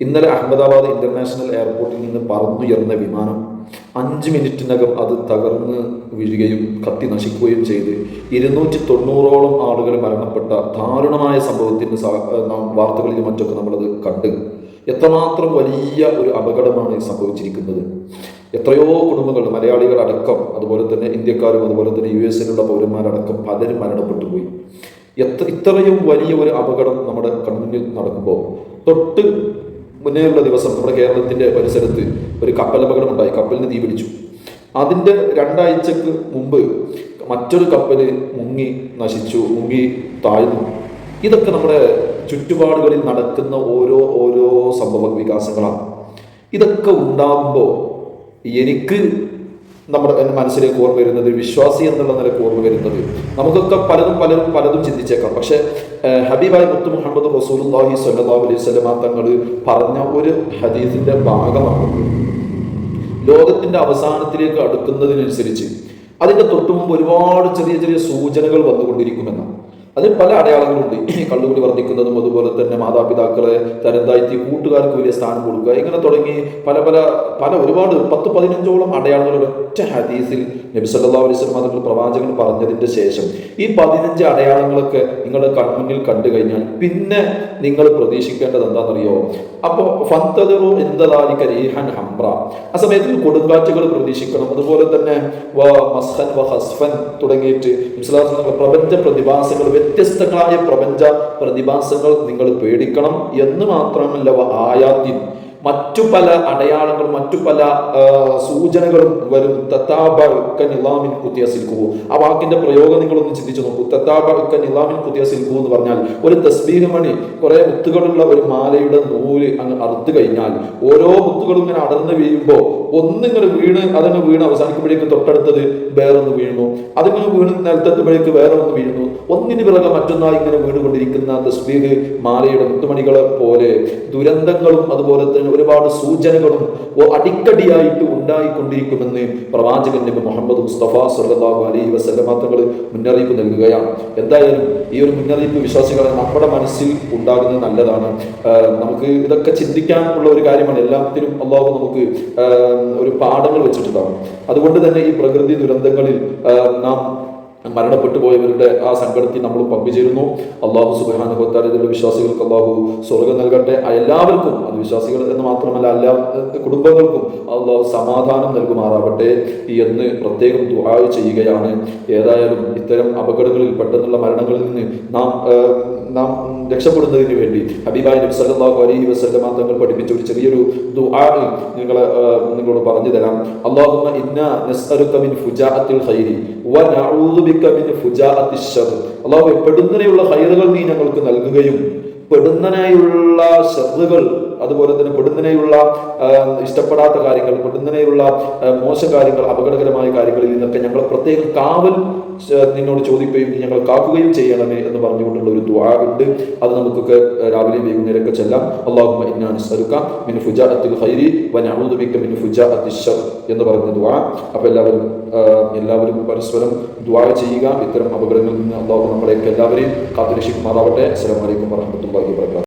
ഇന്നലെ അഹമ്മദാബാദ് ഇന്റർനാഷണൽ എയർപോർട്ടിൽ നിന്ന് പറന്നുയർന്ന വിമാനം അഞ്ച് മിനിറ്റിനകം അത് തകർന്ന് വീഴുകയും കത്തി നശിക്കുകയും ചെയ്ത് ഇരുന്നൂറ്റി തൊണ്ണൂറോളം ആളുകൾ മരണപ്പെട്ട ദാരുണമായ സംഭവത്തിന്റെ വാർത്തകളിൽ മറ്റൊക്കെ നമ്മളത് കണ്ട്. എത്രമാത്രം വലിയ ഒരു അപകടമാണ് സംഭവിച്ചിരിക്കുന്നത്. എത്രയോ കുടുംബങ്ങൾ മലയാളികൾ അടക്കം അതുപോലെ തന്നെ ഇന്ത്യക്കാരും അതുപോലെ തന്നെ യു എസിലുള്ള പൗരന്മാരടക്കം പലരും മരണപ്പെട്ടു പോയി. എത്ര ഇത്രയും വലിയ ഒരു അപകടം നമ്മുടെ കണ്ണിൽ നടക്കുമ്പോൾ തൊട്ട് മുന്നേയുള്ള ദിവസം നമ്മുടെ കേരളത്തിന്റെ പരിസരത്ത് ഒരു കപ്പലപകടം ഉണ്ടായി കപ്പലിന് തീ പിടിച്ചു. അതിന്റെ രണ്ടാഴ്ചക്ക് മുമ്പ് മറ്റൊരു കപ്പൽ മുങ്ങി നശിച്ചു മുങ്ങി താഴ്ന്നു. ഇതൊക്കെ നമ്മുടെ ചുറ്റുപാടുകളിൽ നടക്കുന്ന ഓരോ ഓരോ സംഭവ വികാസങ്ങളാണ്. ഇതൊക്കെ ഉണ്ടാകുമ്പോൾ എനിക്ക് നമ്മുടെ എന്റെ മനസ്സിലേക്ക് ഓർമ്മ വരുന്നത് വിശ്വാസി എന്നുള്ള നിലയ്ക്ക് ഓർമ്മ വരുന്നത്. നമുക്കൊക്കെ പലതും പലരും പലതും ചിന്തിച്ചേക്കാം. പക്ഷേ ഹബീബായ് മുത്തു മുഹമ്മദ് റസൂലുള്ളാഹി സ്വല്ലല്ലാഹു അലൈഹി വസല്ലമ തങ്ങൾ പറഞ്ഞ ഒരു ഹദീസിന്റെ ഭാഗമാണ്. ലോകത്തിന്റെ അവസാനത്തിലേക്ക് അടുക്കുന്നതിനനുസരിച്ച് അതിന്റെ തൊട്ടുമുമ്പ് ഒരുപാട് ചെറിയ ചെറിയ സൂചനകൾ വന്നുകൊണ്ടിരിക്കുമെന്നാണ്. അതിൽ പല അടയാളങ്ങളുണ്ട്. കള്ളുകൂടി വർദ്ധിക്കുന്നതും അതുപോലെ തന്നെ മാതാപിതാക്കളെ തരന്തായിത്തി കൂട്ടുകാർക്ക് വലിയ സ്ഥാനം കൊടുക്കുക. ഇങ്ങനെ തുടങ്ങി പല പല പല ഒരുപാട് പത്ത് പതിനഞ്ചോളം അടയാളങ്ങൾ ഒറ്റ ഹദീസിൽ നബി സല്ലല്ലാഹു അലൈഹി വസല്ലം തങ്ങൾ പ്രവാചകൻ പറഞ്ഞതിന്റെ ശേഷം ഈ പതിനഞ്ച് അടയാളങ്ങളൊക്കെ നിങ്ങളുടെ കൺമുന്നിൽ കണ്ടു കഴിഞ്ഞാൽ പിന്നെ നിങ്ങൾ പ്രതീക്ഷിക്കേണ്ടത് എന്താണെന്നറിയോ? അപ്പോൾ ഫന്തദറു എന്തദാലിക റീഹൻ ഹംറ. ആ സമയത്ത് കൊടുങ്കാറ്റുകൾ പ്രതീക്ഷിക്കണം. അതുപോലെ തന്നെ വ മസ്ഹൻ വ ഹസ്ഫൻ തുടങ്ങിയിട്ട് പ്രപഞ്ച പ്രതിഭാസങ്ങൾ വ്യത്യസ്തങ്ങളായ പ്രപഞ്ച പ്രതിഭാസങ്ങൾ നിങ്ങൾ പേടിക്കണം എന്ന് മാത്രമല്ല ആയാദ്യം മറ്റു പല അടയാളങ്ങളും മറ്റു പല സൂചനകളും വരും. തത്താബ നിലാമിൻ കുത്തിയ സിൽക്കു ആ വാക്കിന്റെ പ്രയോഗം നിങ്ങളൊന്ന് ചിന്തിച്ചു നോക്കൂ. തത്താബ നിലാമിൻ കുത്തിയ സിൽക്കു എന്ന് പറഞ്ഞാൽ ഒരു തസ്ബീഹ് മണി കുറെ മുത്തുകളുള്ള ഒരു മാലയുടെ നൂൽ അങ്ങ് അറുത്തു കഴിഞ്ഞാൽ ഓരോ മുത്തുകളും ഇങ്ങനെ അടർന്ന് വീഴുമ്പോൾ ഒന്നിങ്ങനെ വീണ് അതങ്ങ് വീണ് അവസാനിക്കുമ്പോഴേക്ക് തൊട്ടടുത്തത് വേറൊന്ന് വീഴുന്നു. അതിങ്ങനെ വീണ് നിലത്തെത്തുമ്പോഴേക്ക് വേറെ ഒന്ന് വീഴുന്നു. ഒന്നിന് പിറകെ മറ്റൊന്നായി ഇങ്ങനെ വീണുകൊണ്ടിരിക്കുന്ന തസ്ബീഹ് മാലയുടെ മുത്തുമണികളെ പോലെ ദുരന്തങ്ങളും അതുപോലെ തന്നെ ഒരുപാട് സൂചനകളും അടിക്കടിയായിട്ട് ഉണ്ടായിക്കൊണ്ടിരിക്കുമെന്ന് പ്രവാചകൻ നബി മുഹമ്മദ് മുസ്തഫ സല്ലല്ലാഹു അലൈഹി വസല്ലമ തങ്ങൾ മുന്നറിയിപ്പ് നൽകുകയാണ്. എന്തായാലും ഈ ഒരു മുന്നറിയിപ്പ് വിശ്വാസികളെ നമ്മുടെ മനസ്സിൽ ഉണ്ടാകുന്നത് നല്ലതാണ്. നമുക്ക് ഇതൊക്കെ ചിന്തിക്കാനുള്ള ഒരു കാര്യമാണ് എല്ലാത്തിനും അള്ളാഹു നമുക്ക് ഒരു പാഠങ്ങൾ വെച്ചിട്ടുണ്ടാകും. അതുകൊണ്ട് തന്നെ ഈ പ്രകൃതി ദുരന്തങ്ങളിൽ നാം മരണപ്പെട്ടു പോയവരുടെ ആ സങ്കടത്തിൽ നമ്മൾ പങ്കുചേരുന്നു. അള്ളാഹു സുബാന ഇതിലുള്ള വിശ്വാസികൾക്ക് അള്ളാഹു സ്വർഗം നൽകട്ടെ. എല്ലാവർക്കും അത് വിശ്വാസികൾ എന്ന് മാത്രമല്ല എല്ലാ കുടുംബങ്ങൾക്കും അള്ളാഹു സമാധാനം നൽകുമാറാവട്ടെ എന്ന് പ്രത്യേകം ദുആ ചെയ്യുകയാണ്. ഏതായാലും ഇത്തരം അപകടങ്ങളിൽ പെട്ടെന്നുള്ള മരണങ്ങളിൽ നിന്ന് നാം നാം രക്ഷപ്പെടുന്നതിന് വേണ്ടി. ഹബീബായി നബി സല്ലല്ലാഹു അലൈഹി വസല്ലമ തങ്ങൾ പഠിപ്പിച്ച ഒരു ചെറിയൊരു ദുആ നിങ്ങൾ നിങ്ങളോട് പറഞ്ഞു തരാം. അല്ലാഹുമ്മ ഇന്നാ നസ്അലുക മിൻ ഫുജാഅത്തിൽ ഖൈരി വ നഊദു ബിക മിൻ ഫുജാഅത്തിശ്ശർ. അല്ലാഹു പെടുന്നതിനുള്ള ഖൈറുകൾ നീ ഞങ്ങൾക്ക് നൽകുകയും പെടുന്നതിനായുള്ള ശ്രദ്ധകൾ അതുപോലെ തന്നെ പെടുന്നനെയുള്ള ഇഷ്ടപ്പെടാത്ത കാര്യങ്ങൾ പെടുന്നനെയുള്ള മോശം കാര്യങ്ങൾ അപകടകരമായ കാര്യങ്ങളിൽ നിന്നൊക്കെ ഞങ്ങൾ പ്രത്യേകം കാവൽ നിന്നോട് ചോദിക്കുകയും ഞങ്ങൾ കാക്കുകയും ചെയ്യണമേ എന്ന് പറഞ്ഞുകൊണ്ടുള്ള ഒരു ദുആ ഉണ്ട്. അത് നമുക്കൊക്കെ രാവിലെ വൈകുന്നേരമൊക്കെ ചെല്ലാം. അള്ളാഹുമ്മ ഇന്നാ നസ്അലുക മിൻ ഫുജാഅത്തിൽ ഖൈരി വ വൻ ബിക മിൻ ഫുജാഅത്തി ശർ എന്ന് പറഞ്ഞ ദ്വാ അപ്പോൾ എല്ലാവരും എല്ലാവരും പരസ്പരം ദുആ ചെയ്യുക. ഇത്തരം അപകടങ്ങളിൽ നിന്ന് അള്ളാഹു നമ്മളെയൊക്കെ എല്ലാവരെയും കാത്തുരക്ഷിക്കുമാറാവട്ടെ. അസ്സലാമു അലൈക്കും di preparazione.